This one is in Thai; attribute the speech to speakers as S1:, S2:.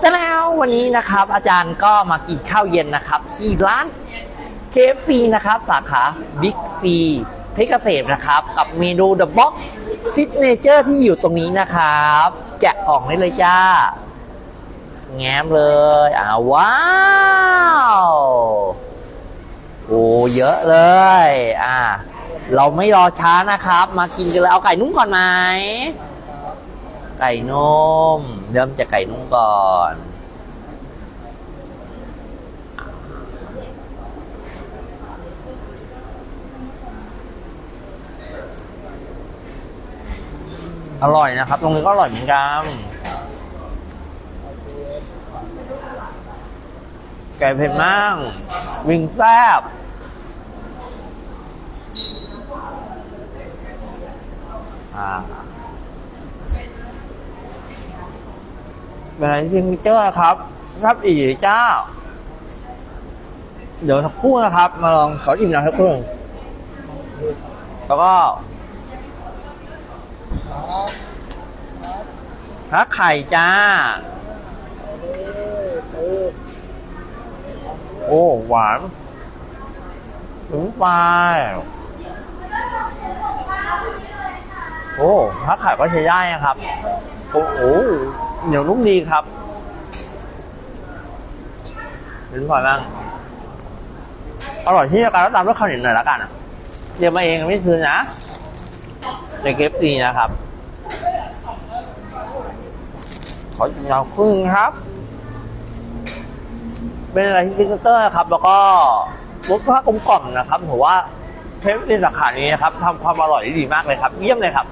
S1: แต่แล้ววันนี้นะครับ อาจารย์ก็มากินข้าวเย็นนะครับ ที่ร้าน KFC นะครับ สาขา Big C เพชรเกษมนะครับ กับเมนู The Box Signature ที่อยู่ตรงนี้นะครับ แกะออกได้เลยจ้า แง้มเลยอ่าว้าว โอ้เยอะเลย อ่า เราไม่รอช้านะครับ มากินกันเลยเอาไก่นุ่มก่อนไหม ไก่นุ่มเริ่มจากไก่นุ่มก่อน อร่อยนะครับ ตรงนี้ก็อร่อยเหมือนกันไก่เผ็ดมาก วิ่งแซบอ่า เป็นอะไรที่เจอร์ครับครับอีเจ้า เดี๋ยวสักครู่นะครับ มาลองขออิ่มน้ำสักครู่แล้วก็ฮักไข่จ้า โอ้ หวานถึงปลายโอ้พักไข่ก็ใช้ได้นะครับ โอ้โห เหนียวนุ่มดีครับเป็นพอบ้างอร่อยที่จะการแล้วตามด้วยข้าวเหนียวหน่อยละกันเดี๋ยวมาเองไม่ซื้อนะในเก็บซีนะครับ ขอจิ้มยาวครึ่งครับ เป็นอะไรที่ซิกเตอร์นะครับ แล้วก็รสชาติกลมกล่อมนะครับผมว่าเทปในสาขานี้นะครับทำความอร่อยได้ดีมากเลยครับ เยี่ยมเลยครับ